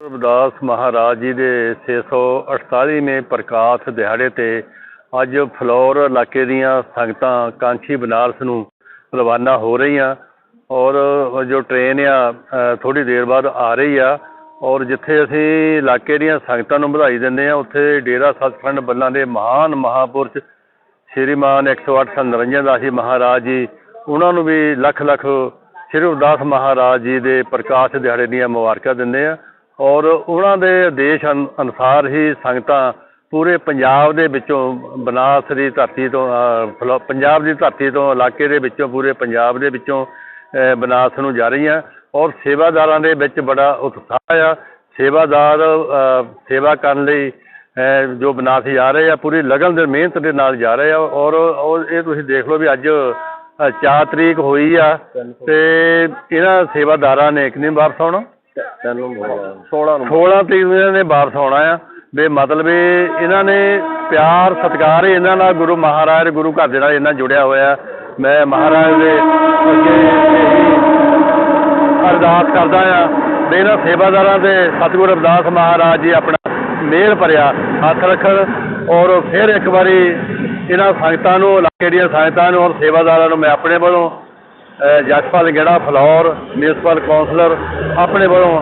ਰਵਿਦਾਸ ਮਹਾਰਾਜ ਜੀ ਦੇ 648ਵੇਂ ਪ੍ਰਕਾਸ਼ ਦਿਹਾੜੇ ਤੇ ਅੱਜ ਫਲੋਰ ਇਲਾਕੇ ਦੀਆਂ ਸੰਗਤਾਂ ਕਾਂਛੀ ਬਨਾਰਸ ਨੂੰ ਰਵਾਨਾ ਹੋ ਰਹੀਆਂ ਔਰ ਜੋ ਟ੍ਰੇਨ ਆ ਥੋੜੀ ਦੇਰ ਬਾਅਦ ਆ ਰਹੀ ਆ ਔਰ ਜਿੱਥੇ ਅਸੀਂ ਇਲਾਕੇ ਦੀਆਂ ਸੰਗਤਾਂ ਨੂੰ ਵਧਾਈ ਦਿੰਦੇ ਆ ਉੱਥੇ ਡੇਰਾ ਸੱਚਖੰਡ ਬੱਲਾਂ ਦੇ ਮਹਾਨ ਮਹਾਪੁਰਸ਼ ਸ਼੍ਰੀਮਾਨ 108 ਸੰਤ ਨਿਰੰਜਨ ਦਾਸ ਜੀ ਮਹਾਰਾਜ ਜੀ, ਉਹਨਾਂ ਨੂੰ ਵੀ ਲੱਖ ਲੱਖ ਸ਼੍ਰੀ ਗੁਰਦਾਸ ਮਹਾਰਾਜ ਜੀ ਦੇ ਪ੍ਰਕਾਸ਼ ਦਿਹਾੜੇ ਦੀਆਂ ਮੁਬਾਰਕਾਂ ਦਿੰਦੇ ਆ ਔਰ ਉਹਨਾਂ ਦੇ ਆਦੇਸ਼ ਅਨ- ਅਨੁਸਾਰ ਹੀ ਸੰਗਤਾਂ ਪੂਰੇ ਪੰਜਾਬ ਦੇ ਵਿੱਚੋਂ ਬਨਾਰਸ ਦੀ ਧਰਤੀ ਤੋਂ ਅ, ਫਲੋ- ਪੰਜਾਬ ਦੀ ਧਰਤੀ ਤੋਂ ਇਲਾਕੇ ਦੇ ਵਿੱਚੋਂ ਪੂਰੇ ਪੰਜਾਬ ਦੇ ਵਿੱਚੋਂ ਅ, ਬਨਾਰਸ ਨੂੰ ਜਾ ਰਹੀਆਂ। ਔਰ ਸੇਵਾਦਾਰਾਂ ਦੇ ਵਿੱਚ ਬੜਾ ਉਤਸ਼ਾਹ ਆ। ਸੇਵਾਦਾਰ ਅ, ਸੇਵਾ ਕਰਨ ਲਈ ਅ, ਜੋ ਬਨਾਰਸ ਜਾ ਰਹੇ ਆ ਪੂਰੀ ਲਗਨ ਦੇ ਮਿਹਨਤ ਦੇ ਨਾਲ ਜਾ ਰਹੇ ਆ। ਔਰ ਔਰ ਇਹ ਤੁਸੀਂ ਦੇਖ ਲਓ ਵੀ ਅੱਜ 4 ਤਰੀਕ ਹੋਈ ਆ ਤੇ ਇਹਨਾਂ ਸੇਵਾਦਾਰਾਂ ਨੇ ਕਿੰਨੀ ਵਾਪਸ ਆਉਣਾ। 16 ਨੂੰ। 16 ਤਰੀਕ ਨੂੰ ਇਹਨਾਂ ਨੇ ਵਾਪਸ ਆਉਣਾ ਆ। ਵੀ ਮਤਲਬ ਇਹ ਇਹਨਾਂ ਨੇ ਪਿਆਰ ਸਤਿਕਾਰ ਇਹਨਾਂ ਨਾਲ ਗੁਰੂ ਮਹਾਰਾਜ ਦੇ ਗੁਰੂ ਘਰ ਦੇ ਨਾਲ ਇਹਨਾਂ ਜੁੜਿਆ ਹੋਇਆ। ਮੈਂ ਮਹਾਰਾਜ ਦੇ ਅੱਗੇ ਅਰਦਾਸ ਕਰਦਾ ਆ ਵੀ ਇਹਨਾਂ ਸੇਵਾਦਾਰਾਂ ਦੇ ਸਤਿਗੁਰੂ ਰਵਿਦਾਸ ਮਹਾਰਾਜ ਜੀ ਆਪਣਾ ਮਿਹਰ ਭਰਿਆ ਹੱਥ ਰੱਖਣ ਔਰ ਫਿਰ ਇੱਕ ਵਾਰੀ ਇਹਨਾਂ ਸੰਗਤਾਂ ਨੂੰ ਇਲਾਕੇ ਦੀਆਂ ਸੰਗਤਾਂ ਨੂੰ ਔਰ ਸੇਵਾਦਾਰਾਂ ਨੂੰ ਮੈਂ ਆਪਣੇ ਵੱਲੋਂ ਅ, ਜਸਪਾਲ ਗੇੜਾ ਫਲੌਰ ਮਿਊਨਿਸਪਲ ਕੌਂਸਲਰ ਆਪਣੇ ਵੱਲੋਂ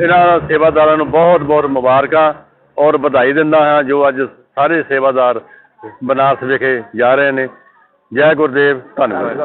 ਇਹਨਾਂ ਸੇਵਾਦਾਰਾਂ ਨੂੰ ਬਹੁਤ ਬਹੁਤ ਮੁਬਾਰਕਾਂ ਔਰ ਵਧਾਈ ਦਿੰਦਾ ਹਾਂ ਜੋ ਅੱਜ ਸਾਰੇ ਸੇਵਾਦਾਰ ਬਨਾਰਸ ਵਿਖੇ ਜਾ ਰਹੇ ਨੇ। ਜੈ ਗੁਰਦੇਵ ਧੰਨਵਾਦ।